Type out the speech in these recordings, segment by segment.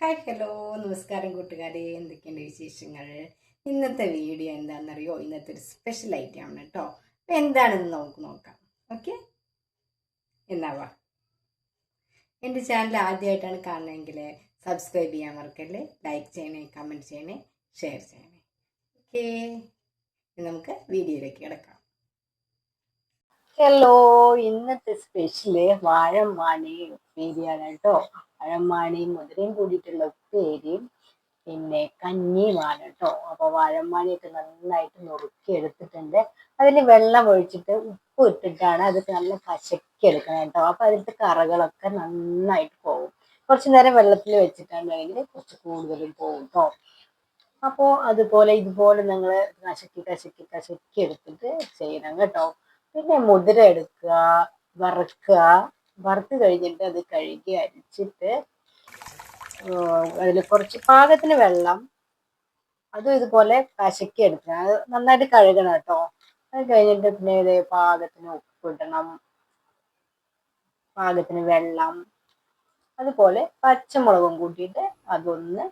Hi hello നമസ്കാരം കൂട്ടുകാരെ. എന്തൊക്കെയുണ്ട് വിശേഷങ്ങൾ? ഇന്നത്തെ വീഡിയോ എന്താണെന്നറിയോ? ഇന്നത്തെ ഒരു സ്പെഷ്യൽ ഐറ്റം ആണ് കേട്ടോ അപ്പം എന്താണെന്ന് നമുക്ക് നോക്കാം. ഓക്കെ എന്നാവാ എന്റെ ചാനൽ ആദ്യമായിട്ടാണ് കാണുന്നതെങ്കിൽ സബ്സ്ക്രൈബ് ചെയ്യാൻ മറക്കല്ലേ? ലൈക്ക് ചെയ്യണേ കമന്റ് ചെയ്യണേ ഷെയർ ചെയ്യണേ. ഓക്കേ നമുക്ക് വീഡിയോയിലേക്ക് കിടക്കാം. ഹലോ ഇന്നത്തെ സ്പെഷ്യൽ വാഴമാണി ഉപ്പേരിയാണ് കേട്ടോ. വാഴമാണി മുതിരയും കൂടിയിട്ടുള്ള ഉപ്പേരിയും പിന്നെ കഞ്ഞിയുമാണ് കേട്ടോ. അപ്പോൾ വാഴമാണിയൊക്കെ നന്നായിട്ട് നുറുക്കി എടുത്തിട്ടുണ്ട്. അതിൽ വെള്ളം ഒഴിച്ചിട്ട് ഉപ്പ് ഇട്ടിട്ടാണ് അത് നല്ല കശക്കി എടുക്കണം കേട്ടോ. അപ്പോൾ അതിലത്തെ കറകളൊക്കെ നന്നായിട്ട് പോകും കുറച്ച് നേരം വെള്ളത്തിൽ വെച്ചിട്ടുണ്ടെങ്കിൽ കുറച്ച് കൂടുതലും പോകും കേട്ടോ. അപ്പോൾ അതുപോലെ ഇതുപോലെ നിങ്ങൾ കശക്കി കശക്കി കശക്കി എടുത്തിട്ട് ചെയ്യണം കേട്ടോ. പിന്നെ മുതിര എടുക്കുക വറുക്കുക. വറുത്ത് കഴിഞ്ഞിട്ട് അത് കഴുകി അരിച്ചിട്ട് അതിൽ കുറച്ച് പാകത്തിന് വെള്ളം. അതും ഇതുപോലെ കശക്കി എടുക്കണം. അത് നന്നായിട്ട് കഴുകണം കേട്ടോ. അത് കഴിഞ്ഞിട്ട് പിന്നെ ഇത് പാകത്തിന് ഉപ്പിടണം പാകത്തിന് വെള്ളം. അതുപോലെ പച്ചമുളകും കൂട്ടിയിട്ട് അതൊന്ന്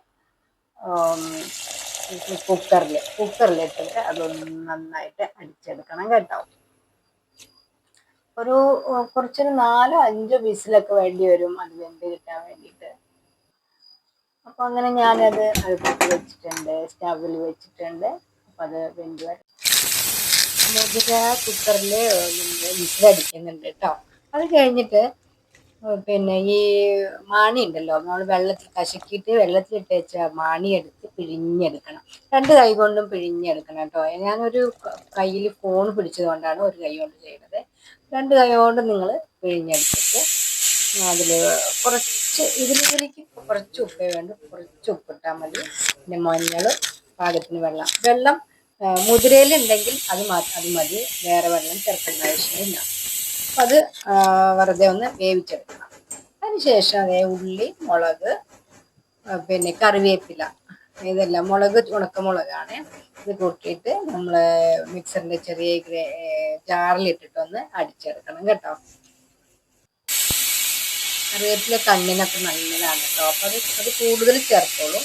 കുക്കറിൽ കുക്കറിലിട്ടിട്ട് അതൊന്ന് നന്നായിട്ട് അടിച്ചെടുക്കണം കേട്ടോ. ഒരു കുറച്ചൊരു നാലോ അഞ്ചോ വിസിലൊക്കെ വേണ്ടി വരും അത് വെന്ത് കിട്ടാൻ വേണ്ടിയിട്ട്. അപ്പൊ അങ്ങനെ ഞാനത് അടുപ്പത്ത് വെച്ചിട്ടുണ്ട് സ്റ്റവിൽ വെച്ചിട്ടുണ്ട്. അപ്പൊ അത് വെന്ത് വരും. മുതിര കുക്കറിൽ വിസിലടിക്കുന്നുണ്ട് കേട്ടോ അത് കഴിഞ്ഞിട്ട് പിന്നെ ഈ മാണി ഉണ്ടല്ലോ നമ്മൾ വെള്ളത്തിൽ കശക്കിയിട്ട് വെള്ളത്തിലിട്ട് വെച്ച മാണി എടുത്ത് പിഴിഞ്ഞെടുക്കണം. രണ്ട് കൈ കൊണ്ടും പിഴിഞ്ഞെടുക്കണം കേട്ടോ ഞാനൊരു കയ്യിൽ ഫോൺ പിടിച്ചതുകൊണ്ടാണ് ഒരു കൈ കൊണ്ട് ചെയ്യുന്നത് രണ്ട് കൈ കൊണ്ട് നിങ്ങൾ പിഴിഞ്ഞെടുത്തിട്ട് അതിൽ കുറച്ച് ഇതിലേക്ക് കുറച്ച് ഉപ്പ് വേണ്ട കുറച്ച് ഉപ്പിട്ടാൽ മതി. പിന്നെ മഞ്ഞൾ പാകത്തിന് വെള്ളം. വെള്ളം മുതിരയിലുണ്ടെങ്കിൽ അത് അത് മതി. വേറെ വെള്ളം ചേർക്കേണ്ട ആവശ്യമില്ല. അപ്പം അത് വെറുതെ ഒന്ന് വേവിച്ചെടുക്കണം. അതിനുശേഷം അതേ ഉള്ളി മുളക് പിന്നെ കറിവേപ്പില ഇതെല്ലാം മുളക് ഉണക്കമുളകാണ്. ഇത് കൂട്ടിയിട്ട് നമ്മൾ മിക്സറിന്റെ ചെറിയ ജാറിലിട്ടിട്ടൊന്ന് അടിച്ചെടുക്കണം കേട്ടോ. കറിവേപ്പിലെ കണ്ണിനൊക്കെ നല്ലതാണ് കേട്ടോ. അപ്പം അത് അത് കൂടുതൽ ചേർത്തോളൂ.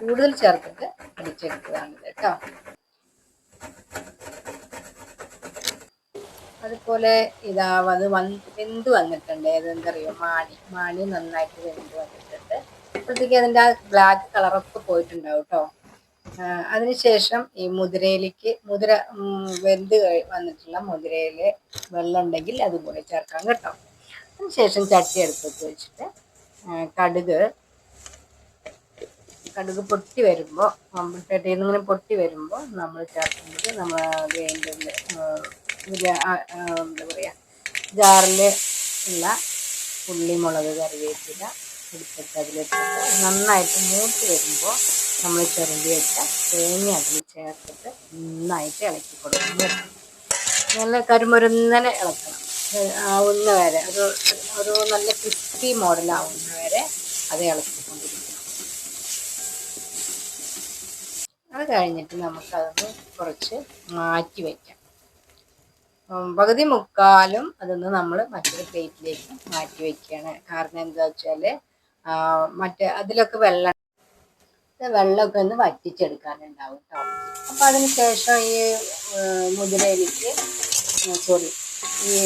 കൂടുതൽ ചേർത്തിട്ട് അടിച്ചെടുത്തതാണ് കേട്ടോ. അതുപോലെ ഇതാ അത് വന്ന് വെന്ത് വന്നിട്ടുണ്ട്. ഏതെന്തറിയോ? മാണി. മാണി നന്നായിട്ട് വെന്ത് വന്നിട്ടുണ്ട്. അപ്പോഴത്തേക്ക് അതിന്റെ ആ ബ്ലാക്ക് കളറൊക്കെ പോയിട്ടുണ്ടാവും കേട്ടോ അതിനുശേഷം ഈ മുതിരയിലേക്ക് മുതിര വെന്ത് വന്നിട്ടുള്ള മുതിരയിൽ വെള്ളം ഉണ്ടെങ്കിൽ അതുപോലെ ചേർക്കാം കേട്ടോ. അതിനുശേഷം ചട്ടി എടുത്തിട്ട് വെച്ചിട്ട് കടുക് കടുക് പൊട്ടി വരുമ്പോൾ ചട്ടിയിൽ നിന്ന് ഇങ്ങനെ പൊട്ടി വരുമ്പോൾ നമ്മൾ ചേർക്കുന്നത് നമ്മൾ ഗ്രൈൻഡറിൽ എന്താ പറയുക ജാറിൽ ഉള്ള ഉള്ളി മുളക് കറിവേപ്പില എടുത്തിട്ട് അതിലിട്ടിട്ട് നന്നായിട്ട് മൂത്ത് വരുമ്പോൾ നമ്മൾ ചെറുതി വെച്ച തേങ്ങ അതിൽ ചേർത്തിട്ട് നന്നായിട്ട് ഇളക്കി കൊടുക്കണം നല്ല കരുമുരുന്നനെ ഇളക്കണം. ആവുന്ന വരെ ഒരു ഒരു നല്ല ക്രിസ്പി മോഡലാവുന്ന വരെ അത് ഇളക്കിക്കൊണ്ടിരിക്കണം. അത് കഴിഞ്ഞിട്ട് നമുക്കതൊന്ന് കുറച്ച് മാറ്റി വയ്ക്കാം പകുതി മുക്കാലും അതൊന്ന് നമ്മൾ മറ്റൊരു പ്ലേറ്റിലേക്ക് മാറ്റി വയ്ക്കുകയാണ് കാരണം എന്താ വെച്ചാൽ മറ്റേ അതിലൊക്കെ വെള്ളം വെള്ളമൊക്കെ ഒന്ന് വറ്റിച്ചെടുക്കാനുണ്ടാവും കേട്ടോ അപ്പോൾ അതിന് ശേഷം ഈ മുതിരയിലേക്ക് സോറി ഈ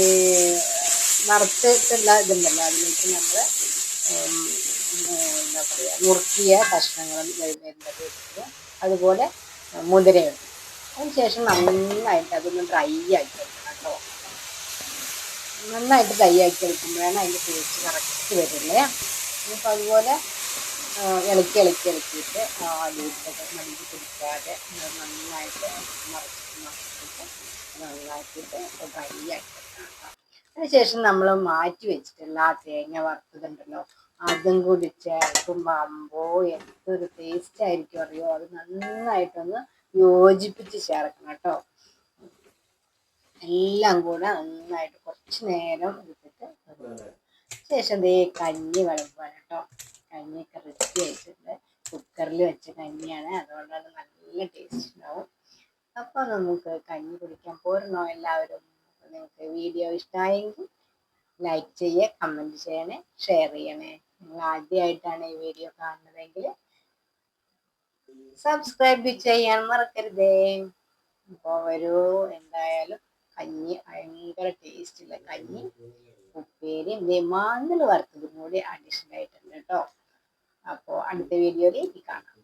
വറുത്തിട്ടുള്ള ഇതുണ്ടല്ലോ അതിലേക്ക് നമ്മൾ എന്താ പറയുക നുറുക്കിയ കഷ്ണങ്ങൾ വരുന്നത് അതുപോലെ മുതിരയുണ്ട് അതിന് ശേഷം നന്നായിട്ട് അതൊന്ന് ഡ്രൈ ആക്കി എടുക്കണം കേട്ടോ നന്നായിട്ട് ഡ്രൈ ആക്കി എടുക്കുമ്പോഴാണ് അതിന്റെ ടേസ്റ്റ് കറക്റ്റ് വരുന്നത് അപ്പോൾ അതുപോലെ ഇളക്കി ഇളക്കി ഇളക്കിയിട്ട് അടിയിട്ടൊക്കെ മല്ലി പിടിക്കാതെ നന്നായിട്ട് മറച്ചിട്ട് മറച്ചിട്ട് നന്നാക്കിയിട്ട് ഡ്രൈ അതിനുശേഷം നമ്മൾ മാറ്റി വെച്ചിട്ടുള്ള ആ തേങ്ങ വറുത്തതുണ്ടല്ലോ അതും കൂടി ചേർക്കുമ്പോൾ അമ്പോ എന്തൊരു ടേസ്റ്റ് ആയിരിക്കും അറിയോ? അത് നന്നായിട്ടൊന്ന് യോജിപ്പിച്ച് ചേർക്കണം കേട്ടോ. എല്ലാം കൂടെ നന്നായിട്ട് കുറച്ച് നേരം എടുത്തിട്ട് ശേഷം ദേ കഞ്ഞി വിളമ്പാണ് കേട്ടോ കഞ്ഞിയൊക്കെ റെഡി ആയിട്ടുണ്ട്. കുക്കറിൽ വെച്ച കഞ്ഞിയാണ്. അതുകൊണ്ടാണ് നല്ല ടേസ്റ്റ് ഉണ്ടാവും. അപ്പോൾ നമുക്ക് കഞ്ഞി കുടിക്കാൻ പോരണോ എല്ലാവരും നിങ്ങൾക്ക് വീഡിയോ ഇഷ്ടമായെങ്കിൽ ലൈക്ക് ചെയ്യേ കമന്റ് ചെയ്യണേ ഷെയർ ചെയ്യണേ. നിങ്ങൾ ആദ്യമായിട്ടാണ് ഈ വീഡിയോ കാണുന്നതെങ്കിൽ സബ്സ്ക്രൈബ് ചെയ്യാൻ മറക്കരുതേ. അപ്പോൾ വരൂ. എന്തായാലും കഞ്ഞി ഭയങ്കര ടേസ്റ്റുള്ള കഞ്ഞി. ഉപ്പേരിയും മാന്തൽ വറുത്തതും കൂടി അഡീഷണൽ ആയിട്ടുണ്ട് കേട്ടോ അപ്പോൾ അടുത്ത വീഡിയോയിൽ കാണാം.